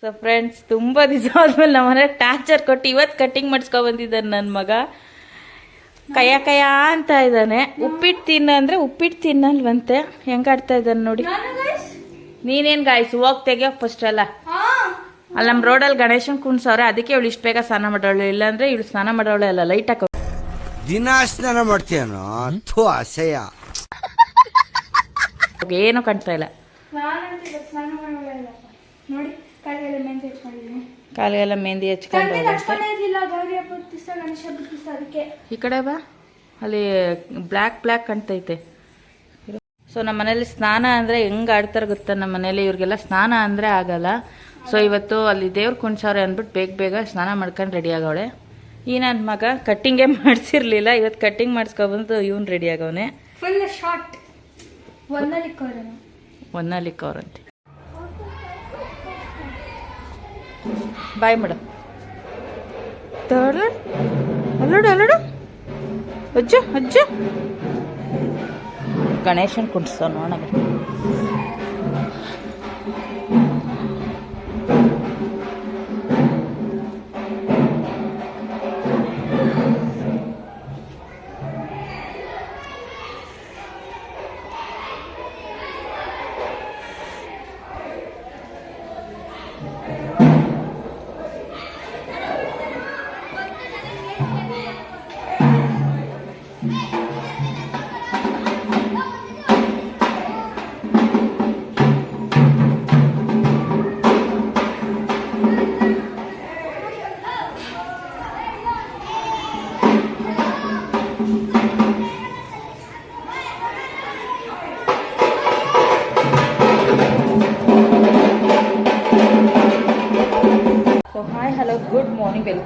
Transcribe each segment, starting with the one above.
So friends ತುಂಬ ದಿವಸ ಆದ್ಮೇಲೆ ನಮ್ಮ ಮನೆ ಟಾರ್ಚರ್ ಕೊಟ್ಟು ಇವತ್ತು ಕಟ್ಟಿಂಗ್ ಮಾಡಿಸ್ಕೊ ಬಂದಿದ್ದಾನೆ ನನ್ನ ಮಗ. ಕಯ ಕಯ ಅಂತ ಇದ್ದಾನೆ. ಉಪ್ಪಿಟ್ಟು ತಿನ್ನ ಅಂದರೆ ಉಪ್ಪಿಟ್ಟು ತಿನ್ನಲ್ವಂತೆ. ಹೆಂಗೆ ಆಡ್ತಾ ಇದ್ದಾನೆ ನೋಡಿ. ನೀನೇನು ಗಾಯಿಸು ಹೋಗಿ ತೆಗಿಯೋ ಫಸ್ಟ್ ಅಲ್ಲ. ಅಲ್ಲಿ ನಮ್ಮ ರೋಡಲ್ಲಿ ಗಣೇಶನ್ ಕುಣ್ಸವ್ರೆ ಅದಕ್ಕೆ ಇವಳು ಇಷ್ಟು ಬೇಗ ಸ್ನಾನ ಮಾಡೋಳು. ಇಲ್ಲಾಂದ್ರೆ ಇವಳು ಸ್ನಾನ ಮಾಡೋಳೆ ಅಲ್ಲ ಲೈಟ್ ಹಾಕೋ. ದಿನ ಸ್ನಾನ ಮಾಡ್ತೀಯನೋ? ಅಸಯ ಅಸಹ್ಯ. ಏನೂ ಕಾಣ್ತಾ ಇಲ್ಲ. ನೋಡಿ. ಕಾಲಿಗೆಲ್ಲ ಮೆಹಂದಿ ಹಚ್ಕೊಂಡು ಈ ಕಡೆ ಬಾ. ಅಲ್ಲಿ ಬ್ಲ್ಯಾಕ್ ಬ್ಲ್ಯಾಕ್ ಕಾಣ್ತೈತೆ. ಸೊ ನಮ್ಮ ಮನೇಲಿ ಸ್ನಾನ ಅಂದರೆ ಹೆಂಗ್ ಆಡ್ತಾರೆ ಗೊತ್ತಾ? ನಮ್ಮ ಮನೇಲಿ ಇವ್ರಿಗೆಲ್ಲ ಸ್ನಾನ ಅಂದರೆ ಆಗಲ್ಲ. ಸೊ ಇವತ್ತು ಅಲ್ಲಿ ದೇವ್ರ ಕುಣ್ಸವ್ರೆ ಅಂದ್ಬಿಟ್ಟು ಬೇಗ ಬೇಗ ಸ್ನಾನ ಮಾಡ್ಕೊಂಡು ರೆಡಿ ಆಗವಳೆ. ಈ ನನ್ನ ಮಗ ಕಟ್ಟಿಂಗೇ ಮಾಡಿಸಿರ್ಲಿಲ್ಲ. ಇವತ್ತು ಕಟ್ಟಿಂಗ್ ಮಾಡಿಸ್ಕೊಬಂದು ಇವ್ನು ರೆಡಿ ಆಗವನೆ. ಫುಲ್ ಶಾರ್ಟ್ ಒಂದಲ್ಲಿ ಬಾಯ್ ಮೇಡಮ್ ಅಲ್ಲಡು ಅಲ್ಲೋಡು. ಅಜ್ಜ ಅಜ್ಜ. ಗಣೇಶನ್ ಕುಣಿಸ್ತಾವ ನೋಡೋಣ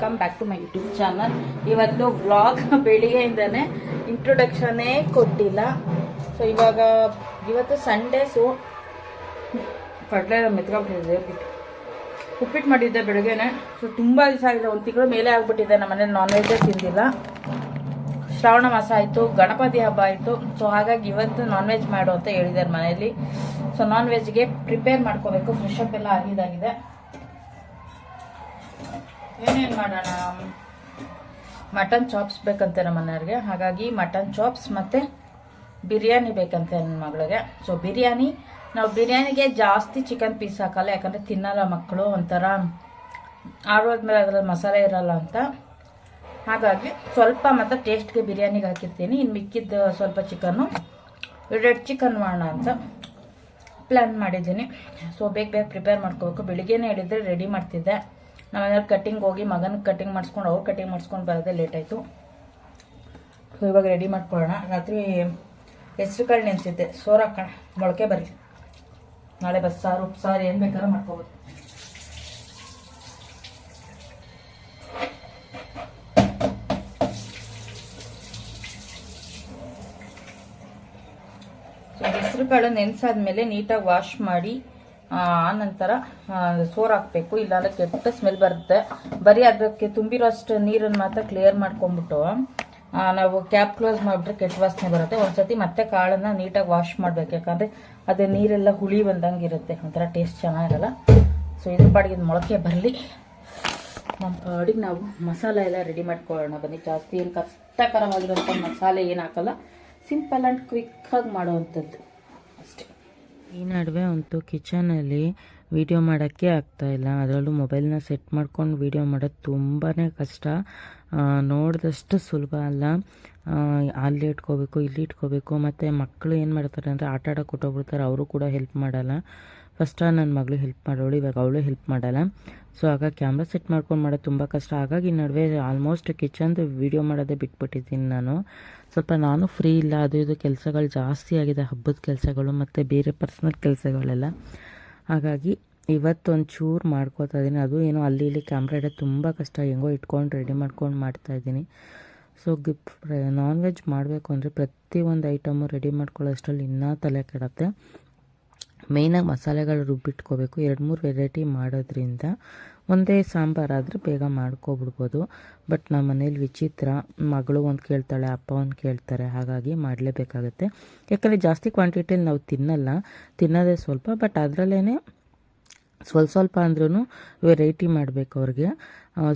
welcome back to my YouTube channel ಇವತ್ತು ವ್ಲಾಗ್ ಬೆಳಿಗ್ಗೆಯಿಂದನೇ ಇಂಟ್ರೊಡಕ್ಷನ್ನೇ ಕೊಟ್ಟಿಲ್ಲ. ಸೊ ಇವಾಗ ಇವತ್ತು ಸಂಡೇಸು ಕಡಲೆ ಮೆತ್ಕೊಂಡ್ಬಿಟ್ಟಿದೆ ಬಿಟ್ಟು ಉಪ್ಪಿಟ್ಟು. ಮಾಡಿದ್ದೆ ಬೆಳಗ್ಗೆನೆ. ಸೊ ತುಂಬ ದಿವಸ ಆಗಿದೆ. ಒಂದು ತಿಂಗಳು ಮೇಲೆ ಆಗಿಬಿಟ್ಟಿದೆ. ನಮ್ಮ ಮನೇಲಿ ನಾನ್ ವೆಜ್ಜೇ ತಿಂದಿಲ್ಲ. ಶ್ರಾವಣ ಮಾಸ ಆಯಿತು. ಗಣಪತಿ ಹಬ್ಬ ಆಯಿತು. ಸೊ ಹಾಗಾಗಿ ಇವತ್ತು ನಾನ್ ವೆಜ್ ಮಾಡು ಅಂತ ಹೇಳಿದ್ದಾರೆ ಮನೆಯಲ್ಲಿ ಸೊ ನಾನ್ ವೆಜ್ಗೆ ಪ್ರಿಪೇರ್ ಮಾಡ್ಕೋಬೇಕು. ಫ್ರೆಶ್ ಅಪ್ ಎಲ್ಲ ಆಗಿದಾಗಿದೆ. ಏನೇನು ಮಾಡೋಣ? ಮಟನ್ ಚಾಪ್ಸ್ ಬೇಕಂತೆ ನಮ್ಮ ಮನೆಯವ್ರಿಗೆ. ಹಾಗಾಗಿ ಮಟನ್ ಚಾಪ್ಸ್ ಮತ್ತು ಬಿರಿಯಾನಿ ಬೇಕಂತೆ ನನ್ನ ಮಗಳಿಗೆ. ಸೊ ಬಿರಿಯಾನಿ, ನಾವು ಬಿರಿಯಾನಿಗೆ ಜಾಸ್ತಿ ಚಿಕನ್ ಪೀಸ್ ಹಾಕಲ್ಲ, ಯಾಕಂದರೆ ತಿನ್ನಲ್ಲ ಮಕ್ಕಳು, ಒಂಥರ ಆಡೋದ್ಮೇಲೆ ಅದರಲ್ಲಿ ಮಸಾಲೆ ಇರಲ್ಲ ಅಂತ. ಹಾಗಾಗಿ ಸ್ವಲ್ಪ ಮತ್ತು ಟೇಸ್ಟ್ಗೆ ಬಿರಿಯಾನಿಗೆ ಹಾಕಿರ್ತೀನಿ. ಇನ್ನು ಮಿಕ್ಕಿದ್ದು ಸ್ವಲ್ಪ ಚಿಕನ್ನು ರೆಡ್ ಚಿಕನ್ ಮಾಡೋಣ ಅಂತ ಪ್ಲ್ಯಾನ್ ಮಾಡಿದ್ದೀನಿ. ಸೊ ಬೇಗ ಬೇಗ ಪ್ರಿಪೇರ್ ಮಾಡ್ಕೋಬೇಕು. ಬೆಳಿಗ್ಗೆನೇ ಹೇಳಿದರೆ ರೆಡಿ ಮಾಡ್ತಿದ್ದೆ. ನಮ್ಮ ಮನೆಯವ್ರು ಕಟ್ಟಿಂಗ್ ಹೋಗಿ ಮಗನ ಕಟ್ಟಿಂಗ್ ಮಾಡಿಸ್ಕೊಂಡು ಅವ್ರು ಕಟ್ಟಿಂಗ್ ಮಾಡಿಸ್ಕೊಂಡು ಬರೋದೇ ಲೇಟ್ ಆಯಿತು. ಸೊ ಇವಾಗ ರೆಡಿ ಮಾಡ್ಕೊಳ್ಳೋಣ. ರಾತ್ರಿ ಹೆಸ್ರು ಕಾಳು ನೆನೆಸಿದ್ದೆ. ಸೋರ್ ಹಾಕೋಣ. ಮೊಳಕೆ ಬರ್ರಿ. ನಾಳೆ ಬಸ್ಸಾರು ಉಪ್ಸಾರು ಏನು ಬೇಕಾದ್ರೂ ಮಾಡ್ಕೋಬೋದು. ಹೆಸರು ಕಾಳು ನೆನೆಸಾದ್ಮೇಲೆ ನೀಟಾಗಿ ವಾಶ್ ಮಾಡಿ ಆ ನಂತರ ಸೋರ್ ಹಾಕಬೇಕು ಇಲ್ಲಾಂದ್ರೆ ಕೆಟ್ಟ ಸ್ಮೆಲ್ ಬರುತ್ತೆ. ಬರೀ ಅದಕ್ಕೆ ತುಂಬಿರೋ ಅಷ್ಟು ನೀರನ್ನು ಮಾತ್ರ ಕ್ಲಿಯರ್ ಮಾಡ್ಕೊಂಡ್ಬಿಟ್ಟು ನಾವು ಕ್ಯಾಪ್ ಕ್ಲೋಸ್ ಮಾಡಿಬಿಟ್ರೆ ಕೆಟ್ಟ ವಾಸನೆ ಬರುತ್ತೆ. ಒಂದ್ಸತಿ ಮತ್ತೆ ಕಾಳನ್ನ ನೀಟಾಗಿ ವಾಶ್ ಮಾಡ್ಬೇಕು. ಯಾಕಂದ್ರೆ ಅದು ನೀರೆಲ್ಲ ಹುಳಿ ಬಂದಂಗೆ ಇರುತ್ತೆ ಒಂಥರ ಟೇಸ್ಟ್ ಚೆನ್ನಾಗಿರಲ್ಲ. ಸೊ ಇದ್ರ ಪಾಡಿಗೆ ಮೊಳಕೆ ಬರಲಿ. ನಮ್ಮ ಪಾಡಿಗೆ ನಾವು ಮಸಾಲೆ ಎಲ್ಲ ರೆಡಿ ಮಾಡ್ಕೊಳ್ಳೋಣ. ಬನ್ನಿ, ಜಾಸ್ತಿ ಏನು ಕಷ್ಟಕರವಾಗಿರೋಂಥ ಮಸಾಲೆ ಏನು ಹಾಕಲ್ಲ. ಸಿಂಪಲ್ ಆ್ಯಂಡ್ ಕ್ವಿಕ್ಕಾಗಿ ಮಾಡೋವಂಥದ್ದು. ಅಷ್ಟೇ. ಈ ನಡುವೆ ಅಂತೂ ಕಿಚನಲ್ಲಿ ವಿಡಿಯೋ ಮಾಡೋಕ್ಕೆ ಆಗ್ತಾಯಿಲ್ಲ ಅದರಲ್ಲೂ ಮೊಬೈಲ್ನ ಸೆಟ್ ಮಾಡ್ಕೊಂಡು ವಿಡಿಯೋ ಮಾಡೋದು ತುಂಬಾ ಕಷ್ಟ. ನೋಡಿದಷ್ಟು ಸುಲಭ ಅಲ್ಲ. ಅಲ್ಲಿ ಇಟ್ಕೋಬೇಕು, ಇಲ್ಲಿ ಇಟ್ಕೋಬೇಕು, ಮತ್ತು ಮಕ್ಕಳು ಏನು ಮಾಡ್ತಾರೆ ಅಂದರೆ ಆಟ ಆಡೋಕೆ ಕೊಟ್ಟೋಗ್ಬಿಡ್ತಾರೆ ಅವರು ಕೂಡ ಹೆಲ್ಪ್ ಮಾಡಲ್ಲ. ಫಸ್ಟ್ ನನ್ನ ಮಗಳು ಹೆಲ್ಪ್ ಮಾಡೋಳು, ಇವಾಗ ಅವಳು ಹೆಲ್ಪ್ ಮಾಡಲ್ಲ. ಸೊ ಆಗ ಕ್ಯಾಮ್ರಾ ಸೆಟ್ ಮಾಡ್ಕೊಂಡು ಮಾಡೋದು ತುಂಬ ಕಷ್ಟ. ಹಾಗಾಗಿ ನಡುವೆ ಆಲ್ಮೋಸ್ಟ್ ಕಿಚನ್ದು ವಿಡಿಯೋ ಮಾಡೋದೇ ಬಿಟ್ಬಿಟ್ಟಿದ್ದೀನಿ ನಾನು. ಸ್ವಲ್ಪ ನಾನು ಫ್ರೀ ಇಲ್ಲ, ಅದು ಇದು ಕೆಲಸಗಳು ಜಾಸ್ತಿ ಆಗಿದೆ, ಹಬ್ಬದ ಕೆಲಸಗಳು ಮತ್ತು ಬೇರೆ ಪರ್ಸ್ನಲ್ ಕೆಲಸಗಳೆಲ್ಲ. ಹಾಗಾಗಿ ಇವತ್ತು ಚೂರು ಮಾಡ್ಕೋತಾ ಇದ್ದೀನಿ ಅದು ಏನೋ, ಅಲ್ಲಿ ಇಲ್ಲಿ ಕ್ಯಾಮ್ರಾ ಇಡೋದು ತುಂಬ ಕಷ್ಟ. ಹೆಂಗೋ ಇಟ್ಕೊಂಡು ರೆಡಿ ಮಾಡ್ಕೊಂಡು ಮಾಡ್ತಾಯಿದ್ದೀನಿ ಸೊ ಗಿಫ್ಟ್ ನಾನ್ ವೆಜ್ ಮಾಡಬೇಕು ಅಂದರೆ ಪ್ರತಿಯೊಂದು ಐಟಮು ರೆಡಿ ಮಾಡ್ಕೊಳ್ಳೋಷ್ಟರಲ್ಲಿ ಇನ್ನೂ ತಲೆ ಕೆಡತ್ತೆ. ಮೇಯ್ನಾಗಿ ಮಸಾಲೆಗಳು ರುಬ್ಬಿಟ್ಕೋಬೇಕು. ಎರಡು ಮೂರು ವೆರೈಟಿ ಮಾಡೋದ್ರಿಂದ ಒಂದೇ ಸಾಂಬಾರಾದರೆ ಬೇಗ ಮಾಡ್ಕೊಬಿಡ್ಬೋದು. ಬಟ್ ನಮ್ಮ ಮನೇಲಿ ವಿಚಿತ್ರ, ಮಗಳು ಒಂದು ಕೇಳ್ತಾಳೆ, ಅಪ್ಪ ಒಂದು ಕೇಳ್ತಾರೆ, ಹಾಗಾಗಿ ಮಾಡಲೇಬೇಕಾಗತ್ತೆ. ಯಾಕಂದರೆ ಜಾಸ್ತಿ ಕ್ವಾಂಟಿಟಿಯಲ್ಲಿ ನಾವು ತಿನ್ನಲ್ಲ, ತಿನ್ನೋದೇ ಸ್ವಲ್ಪ, ಬಟ್ ಅದರಲ್ಲೇ ಸ್ವಲ್ಪ ಸ್ವಲ್ಪ ಅಂದ್ರೂ ವೆರೈಟಿ ಮಾಡಬೇಕು ಅವ್ರಿಗೆ.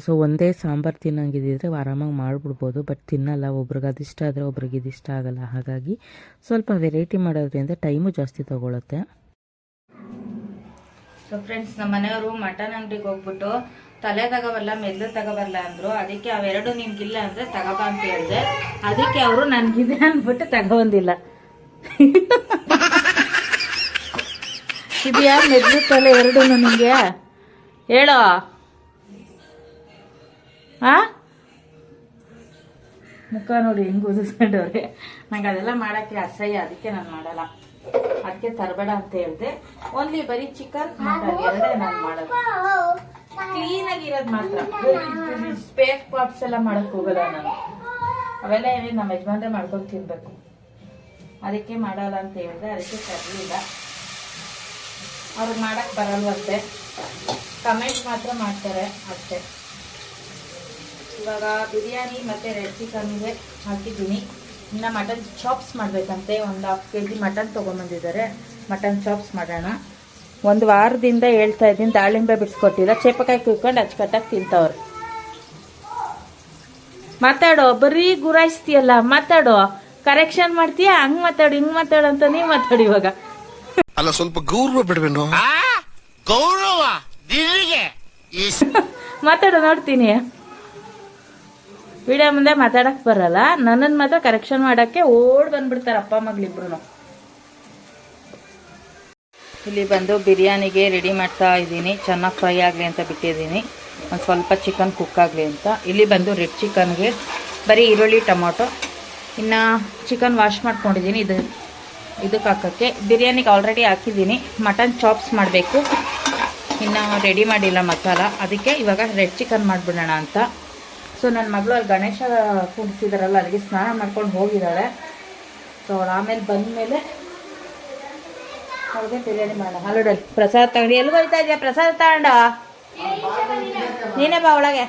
ಸೊ ಒಂದೇ ಸಾಂಬಾರು ತಿನ್ನಂಗಿದ್ದಿದ್ರೆ ಆರಾಮಾಗಿ ಮಾಡಿಬಿಡ್ಬೋದು, ಬಟ್ ತಿನ್ನಲ್ಲ, ಒಬ್ರಿಗೆ ಅದಿಷ್ಟ ಆದರೆ ಒಬ್ರಿಗೆ ಇದಿಷ್ಟ ಆಗಲ್ಲ. ಹಾಗಾಗಿ ಸ್ವಲ್ಪ ವೆರೈಟಿ ಮಾಡೋದ್ರಿಂದ ಟೈಮು ಜಾಸ್ತಿ ತಗೊಳುತ್ತೆ. ಸೊ ಫ್ರೆಂಡ್ಸ್ ನಮ್ಮ ಮನೆಯವರು ಮಟನ್ ಅಂಗಡಿಗೆ ಹೋಗ್ಬಿಟ್ಟು ತಲೆ ತಗೋಬಲ್ಲ ಮೆದ್ಲು ತಗೋಬಲ್ಲ ಅಂದ್ರು. ಅದಕ್ಕೆ ಅವೆರಡು ನಿಮ್ಗಿಲ್ಲ ಅಂದ್ರೆ ತಗೋಬಾ ಅಂತ ಹೇಳಿದೆ. ಅದಕ್ಕೆ ಅವರು ನನ್ಗಿದೆ ಅಂದ್ಬಿಟ್ಟು ತಗೊಬಂದಿಲ್ಲ. ಇದೆಯಾ ಮೆದ್ಲು ತಲೆ ಎರಡು ನಿಮಗೆ ಹೇಳೋ? ಆ? ಮುಖ ನೋಡಿ ಹೆಂಗ್ ಉದಿಸ್ಕೊಂಡವ್ರೆ ನಂಗೆ ಅದೆಲ್ಲ ಮಾಡಕ್ಕೆ ಅಸಹ್ಯ, ಅದಕ್ಕೆ ನಾನು ಮಾಡಲ್ಲ. ಅದಕ್ಕೆ ತರಬೇಡ ಅಂತ ಹೇಳ್ದೆ. ಓನ್ಲಿ ಬರೀ ಚಿಕನ್ ಮಟನ್ ಎರಡೇ ನಾನು ಮಾಡೋದು. ಕ್ಲೀನ್ ಆಗಿರೋದು ಮಾತ್ರ ಸ್ಪೇಸ್ ಪಾಟ್ಸ್ ಎಲ್ಲ ಮಾಡಕ್ ಹೋಗಲ್ಲ ನಾನು. ಅವೆಲ್ಲ ಏನೇ ನಮ್ಮ ಯಜಮಾನ್ರೆ ಮಾಡ್ಕೊಂಡು ತಿನ್ಬೇಕು. ಅದಕ್ಕೆ ಮಾಡಲ್ಲ ಅಂತ ಹೇಳ್ದೆ ಅದಕ್ಕೆ ತರಲಿಲ್ಲ. ಅವ್ರಿಗೆ ಮಾಡಕ್ ಬರಲ್ವಂತೆ. ಕಮೆಂಟ್ ಮಾತ್ರ ಮಾಡ್ತಾರೆ ಅಷ್ಟೇ. ಇವಾಗ ಬಿರಿಯಾನಿ ಮತ್ತೆ ರೆಡ್ ಚಿಕನ್ಗೆ ಹಾಕಿದ್ದೀನಿ. ಇನ್ನು ಮಟನ್ ಚಾಪ್ಸ್ ಮಾಡಬೇಕಂತೆ ಒಂದು ಹಾಫ್ ಕೆ ಜಿ ಮಟನ್ ತೊಗೊಂಬಂದಿದ್ದಾರೆ. ಮಟನ್ ಚಾಪ್ಸ್ ಮಾಡೋಣ. ಒಂದು ವಾರದಿಂದ ಹೇಳ್ತಾ ಇದ್ದೀನಿ ದಾಳಿಂಬೆ ಬಿಡಿಸ್ಕೊಟ್ಟಿಲ್ಲ. ಚೇಪಕಾಯಿ ಕುಯ್ಕೊಂಡು ಅಚ್ಚುಕಟ್ಟಾಗಿ ತಿಂತವ್ರೆ. ಮಾತಾಡೋ ಬರೀ ಗುರಾಯಿಸ್ತೀಯಲ್ಲ ಮಾತಾಡೋ. ಕರೆಕ್ಷನ್ ಮಾಡ್ತೀಯ? ಹಂಗ್ ಮಾತಾಡು ಹಿಂಗ್ ಮಾತಾಡು ಅಂತ ನೀವ್ ಮಾತಾಡಿ ಇವಾಗ. ಅಲ್ಲ ಸ್ವಲ್ಪ ಗೌರವ ಬಿಡ್ಬೇಕು ಗೌರವ? ಮಾತಾಡು ನೋಡ್ತೀನಿ. ವಿಡಿಯೋ ಮುಂದೆ ಮಾತಾಡಕ್ ಬರಲ್ಲ. ನನ್ನನ್ ಮಾತ್ರ ಕರೆಕ್ಷನ್ ಮಾಡಕ್ಕೆ ಓಡ್ ಬಂದ್ಬಿಡ್ತಾರೆ ಅಪ್ಪ ಮಗಳಿಬ್ರು ಇಲ್ಲಿ ಬಂದು ಬಿರಿಯಾನಿಗೆ ರೆಡಿ ಮಾಡ್ತಾ ಇದ್ದೀನಿ. ಚೆನ್ನಾಗಿ ಫ್ರೈ ಆಗಲಿ ಅಂತ ಬಿಟ್ಟಿದ್ದೀನಿ. ಒಂದು ಸ್ವಲ್ಪ ಚಿಕನ್ ಕುಕ್ ಆಗಲಿ ಅಂತ. ಇಲ್ಲಿ ಬಂದು ರೆಡ್ ಚಿಕನ್ಗೆ ಬರೀ ಈರುಳ್ಳಿ, ಟೊಮೊಟೊ. ಇನ್ನು ಚಿಕನ್ ವಾಶ್ ಮಾಡ್ಕೊಂಡಿದ್ದೀನಿ ಇದು ಇದಕ್ಕೆ ಹಾಕೋಕ್ಕೆ. ಬಿರಿಯಾನಿಗೆ ಆಲ್ರೆಡಿ ಹಾಕಿದ್ದೀನಿ. ಮಟನ್ ಚಾಪ್ಸ್ ಮಾಡಬೇಕು. ಇನ್ನು ರೆಡಿ ಮಾಡಿಲ್ಲ ಮಸಾಲ. ಅದಕ್ಕೆ ಇವಾಗ ರೆಡ್ ಚಿಕನ್ ಮಾಡಿಬಿಡೋಣ ಅಂತ. ಸೊ ನನ್ನ ಮಗಳು ಅಲ್ಲಿ ಗಣೇಶ ಕೂಡಿಸಿದಾರಲ್ಲ ಅಲ್ಲಿಗೆ ಸ್ನಾನ ಮಾಡ್ಕೊಂಡು ಹೋಗಿದ್ದಾಳೆ ಸೊ ಅವಳು ಆಮೇಲೆ ಬಂದಮೇಲೆ ಅವ್ರಿಗೆ ಬಿರಿಯಾನಿ ಮಾಡೋಣ. ಹಲೋಡಲ್ಲಿ ಪ್ರಸಾದ ತಗೊಂಡು ಎಲ್ಲಿ ಹೋಯ್ತಾ ಇದೆಯಾ ಪ್ರಸಾದ ತಗೊಂಡ? ನೀನೇ ಬಾ ಒಳಗೆ.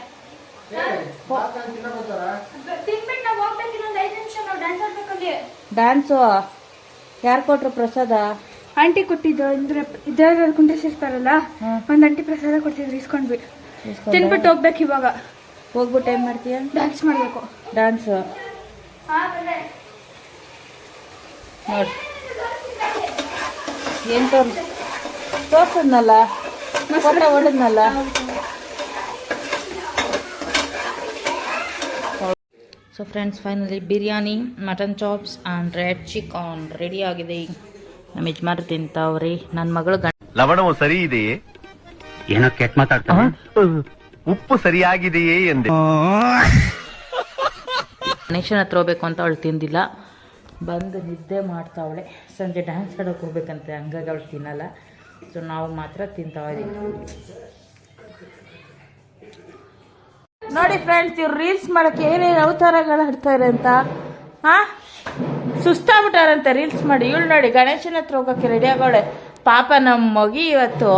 ಡ್ಯಾನ್ಸು ಯಾರು ಕೊಟ್ರು ಪ್ರಸಾದ? ಆಂಟಿ ಕೊಟ್ಟಿದ್ದು ಅಂದ್ರೆ ಇದ್ರಲ್ಲಿ ಕುಂಡಿಸಿರ್ತಾರಲ್ಲ ಒಂದು ಆಂಟಿ ಪ್ರಸಾದ ಕೊಡ್ತಿದ್ರು ಇಸ್ಕೊಂಡ್ವಿ. ತಿನ್ಬಿಟ್ಟು ಹೋಗ್ಬೇಕು ಇವಾಗ. ಹೋಗ್ಬಿಟ್ಟು ಏನು ಮಾಡ್ತೀಯ? ಡ್ಯಾನ್ಸ್ ಮಾಡ್ಬೇಕು. ಡ್ಯಾನ್ಸು ನೋಡಿ. ಏನು ತೋರ್ ತೋರ್ಸದ್ನಲ್ಲ? Photo ಹೊಡೆದ್ನಲ್ಲ? So friends finally biryani mutton chops and red chicken ready ಆಗಿದೆ. ನಮ್ಮ ಯಜಮಾನ್ರು ತಿಂತಾವ್ರಿ. ನನ್ನ ಮಗಳು ಲವಣವು ಸರಿ ಇದೆಯೇ? ಏನೋ ಕೆಟ್ಟ ಮಾತಾಡ್ತಾನೆ. ಉಪ್ಪು ಸರಿಯಾಗಿದೆಯೇ ಎಂದೆ. ಗಣೇಶನ ಹತ್ರ ಹೋಗ್ಬೇಕು ಅಂತ ಅವಳು ತಿಂದಿಲ್ಲ. ಬಂದು ನಿದ್ದೆ ಮಾಡ್ತಾವಳೆ. ಸಂಜೆ ಡ್ಯಾನ್ಸ್ ಆಡೋಕೆ ಹೋಗ್ಬೇಕಂತೆ ಹಂಗಾಗಿ ಅವಳು ತಿನ್ನಲ್ಲ. ಸೊ ನಾವು ಮಾತ್ರ ತಿಂತಾವಿದ್ದೀವಿ ನೋಡಿ ಫ್ರೆಂಡ್ಸ್ ಇವ್ರು ರೀಲ್ಸ್ ಮಾಡಕ್ಕೆ ಏನೇನು ಅವತಾರಗಳು ಆಡ್ತಾರೆ ಅಂತ. ಹಾ ಸುಸ್ತಾಗ್ಬಿಟ್ಟಾರಂತೆ ರೀಲ್ಸ್ ಮಾಡಿ. ಇವಳು ನೋಡಿ ಗಣೇಶನ ಹತ್ರ ಹೋಗೋಕೆ ರೆಡಿ ಆಗೋಳೆ. ಪಾಪ ನಮ್ಮ ಮಗಿ ಇವತ್ತು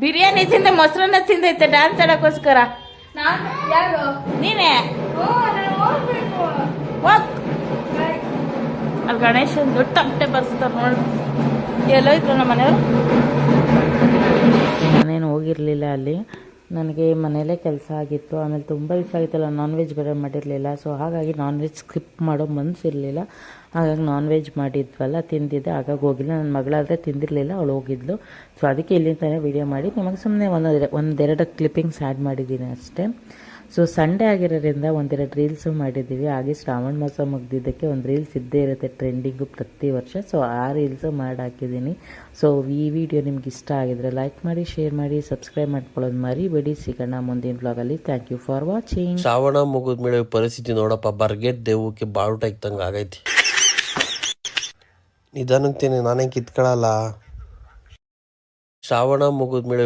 ಬಿರಿಯಾನಿ ತಿಂದೆ ಮೊಸರನ್ನ ತಿಂದೈತೆ ಡ್ಯಾನ್ಸ್ ಆಡೋಕ್ಕೋಸ್ಕರ. ನಾನು ಯಾರು? ನೀನೇ? ಓ ನಾನು ಹೋಗ್ಬೇಕು. ಹೋಗ್. ಅಲ್ಲಿ ಗಣೇಶನ್ ದೊಡ್ಡ ತಪ್ಪಟೆ ಬರ್ಸ್ತಾರೆ ನೋಡಿ. ಎಲ್ಲೋಯ್ತು ನಮ್ಮ ಮನೆಯವ್ರು? ನಾನೇನು ಹೋಗಿರಲಿಲ್ಲ ಅಲ್ಲಿ. ನನಗೆ ಮನೆಯಲ್ಲೇ ಕೆಲಸ ಆಗಿತ್ತು. ಆಮೇಲೆ ತುಂಬ ಇಷ್ಟ ಆಗಿತ್ತಲ್ಲ ನಾನ್ ವೆಜ್ ಬೇರೆ ಮಾಡಿರಲಿಲ್ಲ. ಸೊ ಹಾಗಾಗಿ ನಾನ್ ವೆಜ್ ಸ್ಕಿಪ್ ಮಾಡೋ ಮನಸ್ಸಿರಲಿಲ್ಲ ಹಾಗಾಗಿ ನಾನ್ ವೆಜ್ ಮಾಡಿದ್ವಲ್ಲ, ತಿಂದಿದ್ದೆ. ಹಾಗಾಗಿ ಹೋಗಿಲ್ಲ. ನನ್ನ ಮಗಳಾದರೆ ತಿಂದಿರಲಿಲ್ಲ, ಅವಳು ಹೋಗಿದ್ಲು. ಸೊ ಅದಕ್ಕೆ ಇಲ್ಲಿಂದನೇ ವೀಡಿಯೋ ಮಾಡಿ. ನಿಮಗೆ ಸುಮ್ಮನೆ ಒಂದೆರಡು ಒಂದೆರಡು ಕ್ಲಿಪ್ಪಿಂಗ್ಸ್ ಆ್ಯಡ್ ಮಾಡಿದ್ದೀನಿ ಅಷ್ಟೇ. ಸೊ ಸಂಡೇ ಆಗಿರೋದ್ರಿಂದ ಒಂದೆರಡು ರೀಲ್ಸು ಮಾಡಿದ್ದೀವಿ. ಹಾಗೆ ಶ್ರಾವಣ ಮಾಸ ಮುಗ್ದಿದ್ದಕ್ಕೆ ಒಂದು ರೀಲ್ಸ್ ಇದ್ದೇ ಇರುತ್ತೆ ಟ್ರೆಂಡಿಂಗು ಪ್ರತಿ ವರ್ಷ. ಸೊ ಆ ರೀಲ್ಸು ಮಾಡಿ ಹಾಕಿದ್ದೀನಿ. ಸೊ ಈ ವಿಡಿಯೋ ನಿಮ್ಗೆ ಇಷ್ಟ ಆಗಿದ್ರೆ ಲೈಕ್ ಮಾಡಿ ಶೇರ್ ಮಾಡಿ ಸಬ್ಸ್ಕ್ರೈಬ್ ಮಾಡ್ಕೊಳ್ಳೋದು ಮರಿಬೇಡಿ. ಸಿಗೋಣ ಮುಂದಿನ ಬ್ಲಾಗಲ್ಲಿ thank you for watching Shravana ಮುಗಿದ್ಮೇಲೆ ಪರಿಸ್ಥಿತಿ ನೋಡಪ್ಪ. ಬರ್ಗೆಟ್ ದೇವಕ್ಕೆ ಬಾವುಟ ಇಕ್ತಂಗೆ ಆಗೈತಿ. ನಿಧಾನಕ್ಕೆ ನಾನೇ ಕಿತ್ಕೊಳ್ಳಲ್ಲ ಶ್ರಾವಣ ಮುಗಿದ್ಮೇಲೆ